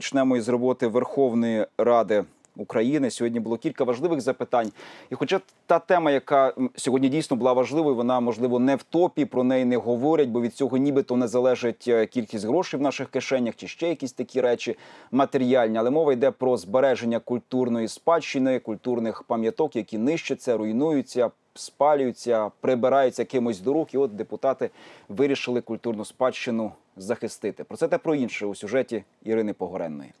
почнемо із роботи Верховної Ради. України сьогодні було кілька важливих запитань, і хоча та тема, яка сьогодні дійсно була важливою, вона можливо не в топі, про неї не говорять, бо від цього нібито не залежить е, кількість грошей в наших кишенях чи ще якісь такі речі матеріальні. Але мова йде про збереження культурної спадщини, культурних пам'яток, які нищаться, руйнуються, спалюються, прибираються кимось до рук. І от депутати вирішили культурну спадщину захистити. Про це та про інше у сюжеті Ірини Погоренної.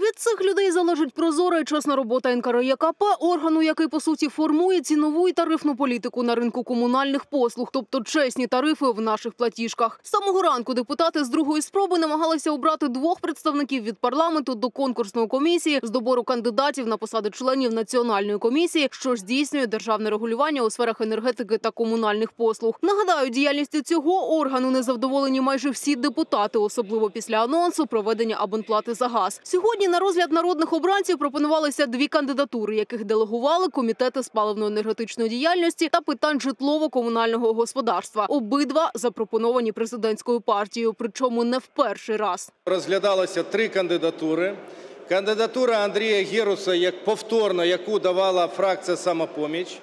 Від цих людей залежить прозора і чесна робота НКРЄКП, органу, який по суті формує цінову і тарифну політику на ринку комунальних послуг, тобто чесні тарифи в наших платіжках. З самого ранку депутати з другої спроби намагалися обрати двох представників від парламенту до конкурсної комісії з добору кандидатів на посади членів національної комісії, що здійснює державне регулювання у сферах енергетики та комунальних послуг. Нагадаю, діяльністю цього органу незадоволені майже всі депутати, особливо після анонсу проведення абонплати за газ. Сьогодні на розгляд народних обранців пропонувалися дві кандидатури, яких делегували комітети з паливно-енергетичної діяльності та питань житлово-комунального господарства. Обидва запропоновані президентською партією, причому не в перший раз. Розглядалося три кандидатури. Кандидатура Андрія Геруса, як повторно, яку давала фракція «Самопоміч».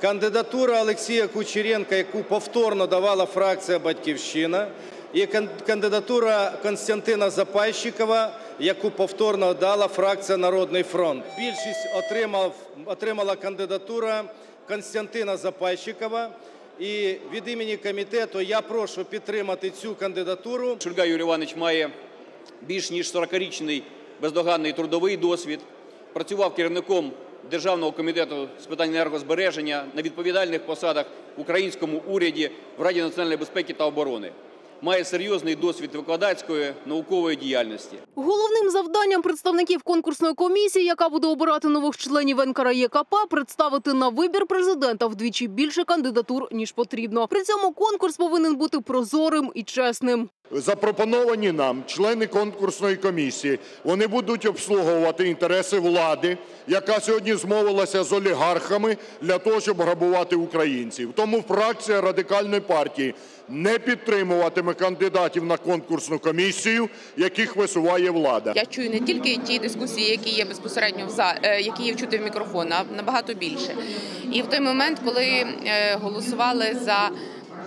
Кандидатура Олексія Кучеренка, яку повторно давала фракція «Батьківщина». І кан- кандидатура Константина Запайщикова, яку повторно дала фракція «Народний фронт». Більшість отримав, отримала кандидатура Константина Запайщикова. І від імені комітету я прошу підтримати цю кандидатуру. Шульга Юрій Іванович має більш ніж 40-річний бездоганний трудовий досвід. Працював керівником Державного комітету з питань енергозбереження на відповідальних посадах в українському уряді в Раді національної безпеки та оборони. Має серйозний досвід викладацької наукової діяльності. Головним завданням представників конкурсної комісії, яка буде обирати нових членів НКРЄКП, представити на вибір президента вдвічі більше кандидатур ніж потрібно. При цьому конкурс повинен бути прозорим і чесним. Запропоновані нам члени конкурсної комісії. Вони будуть обслуговувати інтереси влади, яка сьогодні змовилася з олігархами для того, щоб грабувати українців. Тому фракція радикальної партії не підтримуватиме кандидатів на конкурсну комісію, яких висуває влада. Я чую не тільки ті дискусії, які є безпосередньо в за е, які є чути в мікрофон, а набагато більше. І в той момент, коли е, голосували за.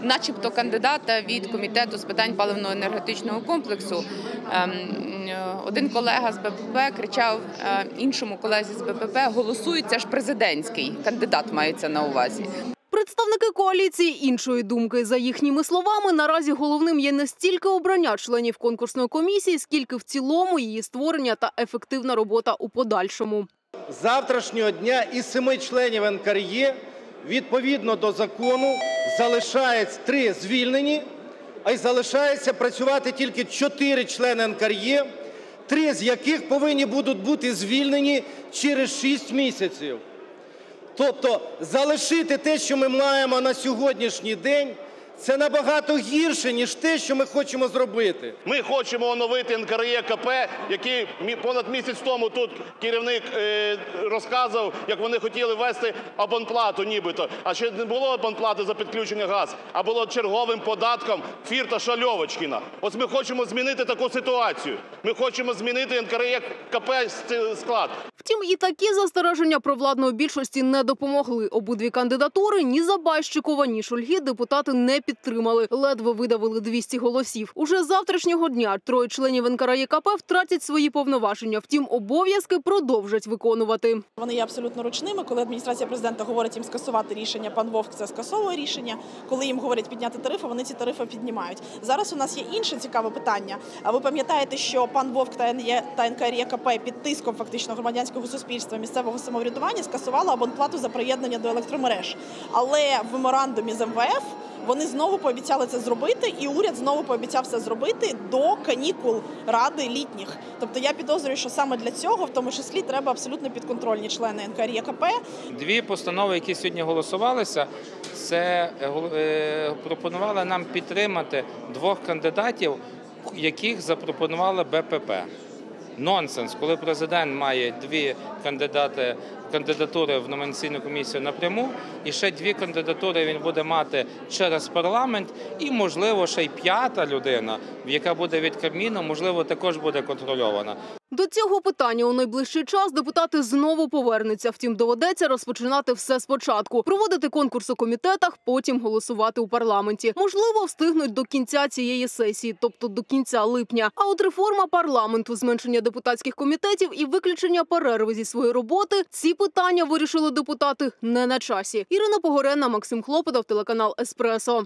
Начебто кандидата від комітету з питань паливно-енергетичного комплексу, ем, е, один колега з БПП кричав е, іншому колезі з БПП: голосують, це ж президентський кандидат мається на увазі. Представники коаліції іншої думки. За їхніми словами, наразі головним є не стільки обрання членів конкурсної комісії, скільки в цілому її створення та ефективна робота у подальшому. Завтрашнього дня із семи членів НКРЄ відповідно до закону залишається три звільнені, а й залишається працювати тільки чотири члени НКРЄ, три з яких повинні будуть бути звільнені через шість місяців. Тобто залишити те, що ми маємо на сьогоднішній день, це набагато гірше, ніж те, що ми хочемо зробити. Ми хочемо оновити НКРЄКП, який мі- понад місяць тому тут керівник е, розказував, як вони хотіли ввести абонплату нібито. А ще не було абонплати за підключення газ, а було черговим податком Фірташа Льовочкіна. Ось ми хочемо змінити таку ситуацію. Ми хочемо змінити НКРЄКП склад. Втім, і такі застереження провладної більшості не допомогли. Обидві кандидатури ні Забайщикова, ні Шульги депутати не підтримали. Ледве видавили 200 голосів. Уже з завтрашнього дня троє членів НКРЄКП втратять свої повноваження. Втім, обов'язки продовжать виконувати. Вони є абсолютно ручними. Коли адміністрація президента говорить їм скасувати рішення, пан Вовк це скасовує рішення. Коли їм говорять підняти тарифи, вони ці тарифи піднімають. Зараз у нас є інше цікаве питання. А ви пам'ятаєте, що пан Вовк та НКРЄКП під тиском фактично громадянського суспільства місцевого самоврядування скасували абонплату за приєднання до електромереж. Але в меморандумі з МВФ вони знову пообіцяли це зробити, і уряд знову пообіцяв це зробити до канікул ради літніх. Тобто я підозрюю, що саме для цього, в тому числі, треба абсолютно підконтрольні члени НКРЄКП. Дві постанови, які сьогодні голосувалися, це е, е, пропонували нам підтримати двох кандидатів, яких запропонували БПП. Нонсенс, коли президент має дві кандидати кандидатури в номінаційну комісію напряму, і ще дві кандидатури він буде мати через парламент, і можливо ще й п'ята людина, яка буде від Кабміну, можливо, також буде контрольована. До цього питання у найближчий час депутати знову повернуться. Втім, доведеться розпочинати все спочатку, проводити конкурс у комітетах, потім голосувати у парламенті. Можливо, встигнуть до кінця цієї сесії, тобто до кінця липня. А от реформа парламенту, зменшення депутатських комітетів і виключення перерви зі своєї роботи ці питання вирішили депутати не на часі. Ірина Погорена, Максим Хлопотов, телеканал Еспресо.